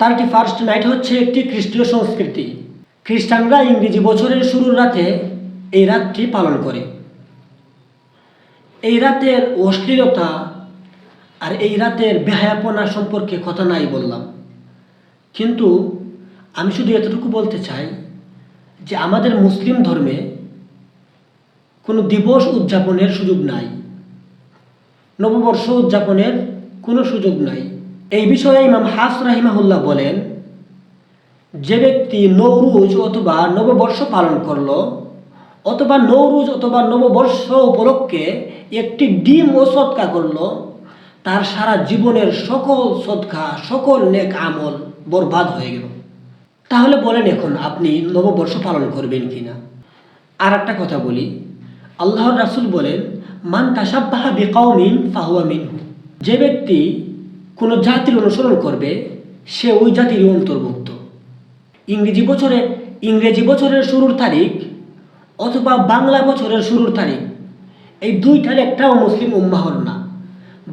Thirty first night হচ্ছে একটি খ্রিস্টীয় সংস্কৃতি? খ্রিস্টানরা ইংরেজি বছরের শুরুর রাতে এই রাতটি পালন করে। এই রাতের অশ্লীলতা আর এই রাতের বেহায়াপনা সম্পর্কে কথা নাই বললাম। কিন্তু আমি শুধু এতটুকু বলতে চাই যে আমাদের মুসলিম ধর্মে কোনো দিবস উদযাপনের সুযোগ নাই। নববর্ষ উদযাপনের কোনো সুযোগ নাই। এই বিষয়ে ইমাম হাস রাহিমাহুল্লাহ বলেন, যে ব্যক্তি নৌরুজ অথবা নববর্ষ পালন করল, অথবা নৌরুজ অথবা নববর্ষ উপলক্ষে একটি ডিম ও সৎকা করল, তার সারা জীবনের সকল সৎকা সকল নেক আমল বরবাদ হয়ে গেল। তাহলে বলেন এখন, আপনি নববর্ষ পালন করবেন কিনা? আর একটা কথা বলি, আল্লাহর রাসূল বলেন, মান তাসাব্বাহা বিকাউমিন ফাহুয়া মিনহু। যে ব্যক্তি কোনো জাতির অনুসরণ করবে, সে ওই জাতির অন্তর্ভুক্ত। ইংরেজি বছরে, ইংরেজি বছরের শুরুর তারিখ অথবা বাংলা বছরের শুরুর তারিখ, এই দুইটার একটাও মুসলিম উম্মাহর না।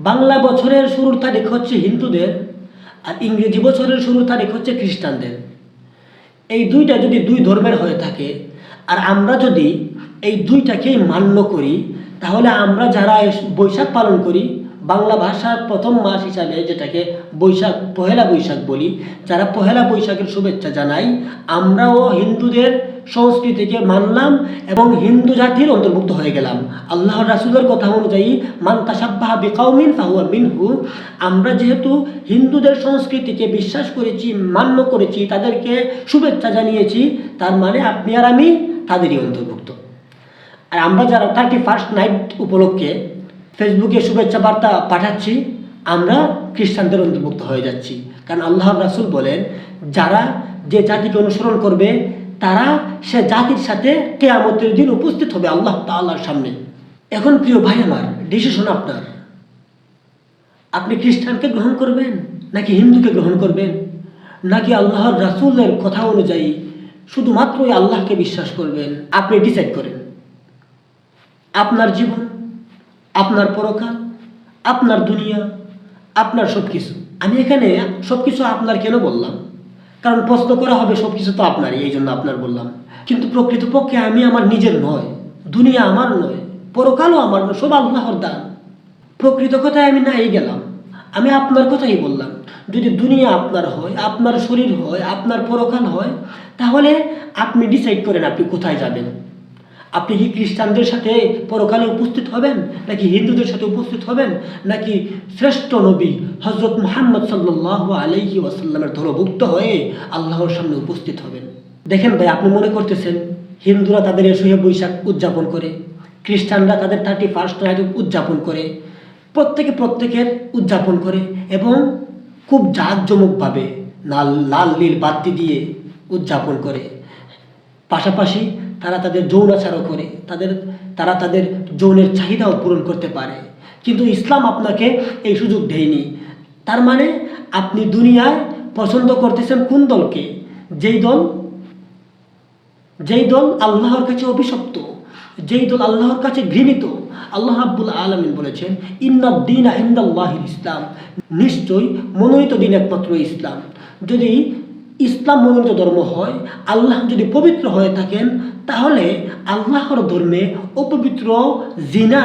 বাংলা বছরের শুরুর তারিখ হচ্ছে হিন্দুদের আর ইংরেজি বছরের শুরুর তারিখ হচ্ছে খ্রিস্টানদের। এই দুইটা যদি দুই ধর্মের হয়ে থাকে, আর আমরা যদি এই দুইটাকেই মান্য করি, তাহলে আমরা যারা বৈশাখ পালন করি বাংলা ভাষার প্রথম মাস হিসাবে যেটাকে বৈশাখ, পহেলা বৈশাখ বলি, যারা পহেলা বৈশাখের শুভেচ্ছা জানাই, আমরাও হিন্দুদের সংস্কৃতিকে মানলাম এবং হিন্দু জাতির অন্তর্ভুক্ত হয়ে গেলাম। আল্লাহ রাসুলের কথা অনুযায়ী, মান তাসাব্বাহা বিকাউমিন ফাহুয়া মিনহু, আমরা যেহেতু হিন্দুদের সংস্কৃতিকে বিশ্বাস করেছি, মান্য করেছি, তাদেরকে শুভেচ্ছা জানিয়েছি, তার মানে আপনি আর আমি তাদেরই অন্তর্ভুক্ত। আর আমরা যারা থার্টি ফার্স্ট নাইট উপলক্ষে ফেসবুকে শুভেচ্ছা বার্তা পাঠাচ্ছি, আমরা খ্রিস্টানদের অন্তর্ভুক্ত হয়ে যাচ্ছি। কারণ আল্লাহর রাসূল বলেন, যারা যে জাতিকে অনুসরণ করবে, তারা সে জাতির সাথে কেয়ামতের দিন উপস্থিত হবে আল্লাহ তাআলার সামনে। এখন প্রিয় ভাই আমার ডিসিশন আপনার। আপনি খ্রিস্টানকে গ্রহণ করবেন, নাকি হিন্দুকে গ্রহণ করবেন? নাকি আল্লাহর রাসূলের কথা অনুযায়ী শুধুমাত্রই আল্লাহকে বিশ্বাস করবেন? আপনি ডিসাইড করেন। আপনার জীবন আপনার পরকাল, আপনার দুনিয়া, আপনার সব কিছু আমি এখানে সব কিছু আপনার কেন বললাম? কারণ প্রশ্ন করা হবে সব কিছু তো আপনারই, এই জন্য আপনার বললাম। কিন্তু প্রকৃতপক্ষে আমি আমার নিজের নয়, দুনিয়া আমার নয়, পরকালও আমার নয়, সব আল্লাহর দান। প্রকৃত কথায় আমি নাই গেলাম। আমি আপনার কথাই বললাম। যদি দুনিয়া আপনার হয়, আপনার শরীর হয়, আপনার পরকাল হয়, তাহলে আপনি ডিসাইড করেন আপনি কোথায় যাবেন। আপনি কি খ্রিস্টানদের সাথে পরকালে উপস্থিত হবেন? নাকি হিন্দুদের সাথে উপস্থিত হবেন? নাকি শ্রেষ্ঠ নবী হজরত মুহাম্মদ সাল্লাহ আলাইহি ওয়াসাল্লামের ধরভুক্ত হয়ে আল্লাহর সামনে উপস্থিত হবেন? দেখেন ভাই, আপনি মনে করতেছেন হিন্দুরা তাদের এসে বৈশাখ উদযাপন করে, খ্রিস্টানরা তাদের থার্টি ফার্স্ট নাইট উদযাপন করে, প্রত্যেকে প্রত্যেকের উদযাপন করে এবং খুব জাঁকজমকভাবে লাল লাল নীল বাতি দিয়ে উদযাপন করে। পাশাপাশি তারা তাদের যৌনাচারও করে, তাদের, তারা তাদের যৌনের চাহিদাও পূরণ করতে পারে। কিন্তু ইসলাম আপনাকে এই সুযোগ দেয়নি। তার মানে আপনি দুনিয়ায় পছন্দ করতেছেন কোন দলকে? যেই দল যেই দল আল্লাহর কাছে অভিশপ্ত, যেই দল আল্লাহর কাছে ঘৃণিত। আল্লাহ আব্বুল আলমিন বলেছেন ইন্না দিন ইসলাম। নিশ্চয়ই মনোনীত দিন একমাত্র ইসলাম। যদি ইসলাম মনোনীত ধর্ম হয়, আল্লাহ যদি পবিত্র হয়ে থাকেন, তাহলে আল্লাহর ধর্মে অপবিত্র, জিনা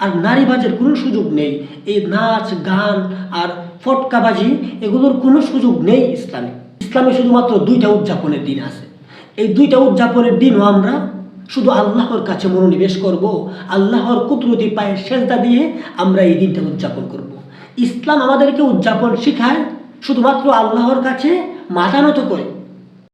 আর নারীবাজের কোনো সুযোগ নেই। এই নাচ, গান আর ফটকাবাজি, এগুলোর কোনো সুযোগ নেই ইসলামে। ইসলামে শুধুমাত্র দুইটা উদযাপনের দিন আছে। এই দুইটা উদযাপনের দিনও আমরা শুধু আল্লাহর কাছে মনোনিবেশ করব, আল্লাহর কুদরতি পায়ে সেজদা দিয়ে আমরা এই দিনটা উদযাপন করব। ইসলাম আমাদেরকে উদযাপন শিখায় শুধুমাত্র আল্লাহর কাছে মাথা নত করে।